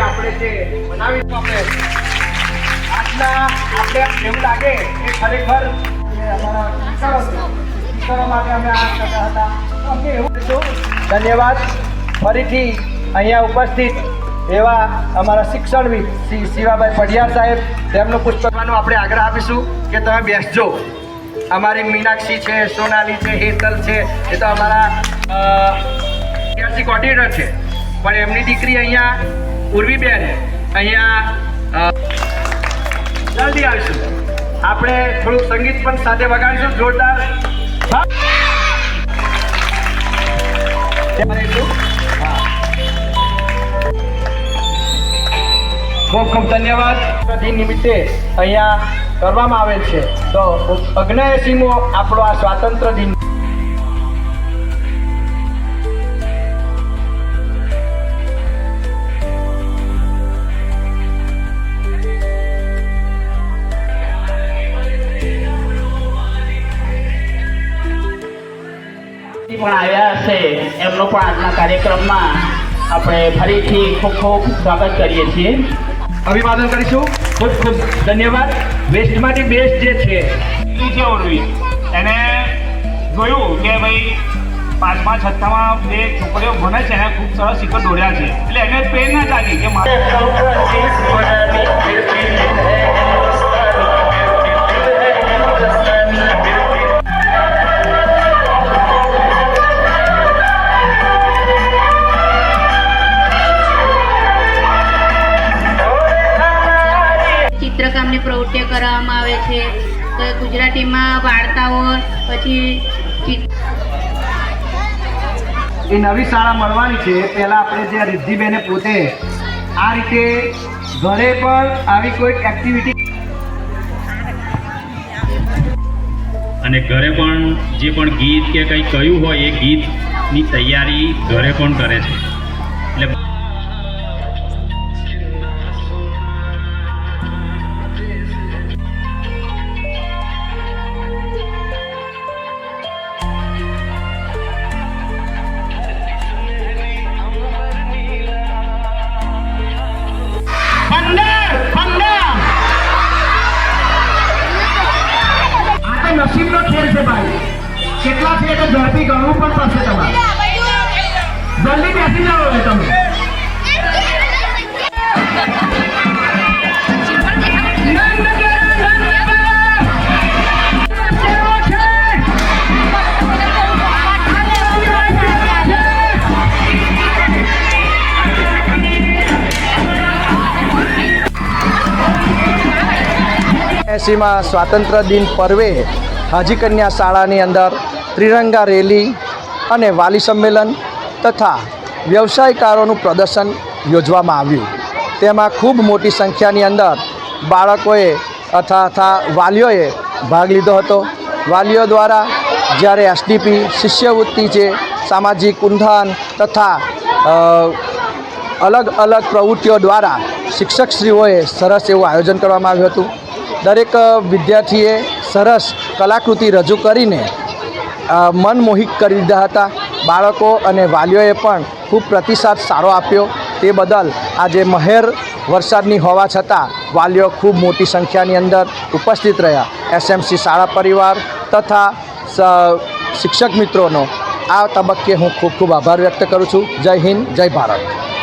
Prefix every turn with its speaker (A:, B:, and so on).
A: આપણે જે મનાવીશું આપણે આજના આપણે એવું લાગે કે ખરેખર અમારા છે, માટે અમે આ કરતા હતા. અમને એવું ધન્યવાદ. ફરીથી અહીંયા ઉપસ્થિત એવા અમારા શિક્ષણવિદ શ્રી શિવાભાઈ પઢિયાર સાહેબ તેમનું પુસ્તકવાનો આપણે આગ્રહ આપીશું કે તમે બેસજો. અમારી મીનાક્ષી છે, સોનાલી છે, હેતલ છે, એ તો અમારા ઐતિહાસિક કોર્ડિનેટર છે. પણ એમની દીકરી અહીંયા ઉર્વીબેન અહીંયા જલ્દી આવીશું. આપણે થોડુંક સંગીત પણ સાથે વગાડીશું. જોરદાર. ખૂબ ખૂબ ધન્યવાદ. નિમિત્તે અહીંયા કરવામાં આવેલ છે. તો અગ્નયસીમો આપણો આ સ્વાતંત્ર્ય દિન
B: પણ આવ્યા હશે. એમનો પણ આજના કાર્યક્રમમાં આપણે ફરીથી ખૂબ ખૂબ સ્વાગત કરીએ છીએ.
A: અભિવાદન કરીશું. ખૂબ ખૂબ ધન્યવાદ. બેસ્ટમાંથી બેસ્ટ જે છે.
C: ઈ છે ઉર્વી એને જોયું કે ભાઈ, પાંચમા, છઠ્ઠામાં બે છોકરીઓ ભણે છે એને ખૂબ સરસ શિખર દોડ્યા છે. એટલે એને પ્રેરણા જાગી કે મારે
D: ચિત્રકામની પ્રવૃત્તિઓ કરવામાં આવે છે. તો ગુજરાતીમાં વાર્તાઓ પછી
A: એ નવી શાળા મળવાની છે. પહેલાં આપણે જે રિદ્ધિબેને પોતે આ રીતે ઘરે પણ આવી કોઈ એક્ટિવિટી
E: અને ઘરે પણ જે પણ ગીત કે કંઈ કહ્યું હોય એ ગીતની તૈયારી ઘરે પણ કરે છે. એટલે
A: તો નસીબનો ખેલ છે ભાઈ. કેટલા છે એ તો ઝડપી ગણવું પણ પડશે તમારે. જલ્દી બેસી જાઓ તમે. એસીમાં સ્વાતંત્ર્ય દિન પર્વે હાજી કન્યા શાળાની અંદર ત્રિરંગા રેલી અને વાલી સંમેલન તથા વ્યવસાયકારોનું પ્રદર્શન યોજવામાં આવ્યું. તેમાં ખૂબ મોટી સંખ્યાની અંદર બાળકોએ અથવા અથવા વાલીઓએ ભાગ લીધો હતો. વાલીઓ દ્વારા જ્યારે એસડીપી શિષ્યવૃત્તિ છે સામાજિક ઉંધાન તથા અલગ અલગ પ્રવૃત્તિઓ દ્વારા શિક્ષકશ્રીઓએ સરસ એવું આયોજન કરવામાં આવ્યું હતું. દરેક વિદ્યાર્થીએ સરસ કલાકૃતિ રજૂ કરીને મન મોહિત કરી દીધા હતા. બાળકો અને વાલીઓએ પણ ખૂબ પ્રતિસાદ સારો આપ્યો. તે બદલ આજે મહેર વરસાદની હોવા છતાં વાલીઓ ખૂબ મોટી સંખ્યાની અંદર ઉપસ્થિત રહ્યા. એસએમસી શાળા પરિવાર તથા શિક્ષક મિત્રોનો આ તબક્કે હું ખૂબ ખૂબ આભાર વ્યક્ત કરું છું. જય હિન્દ, જય ભારત.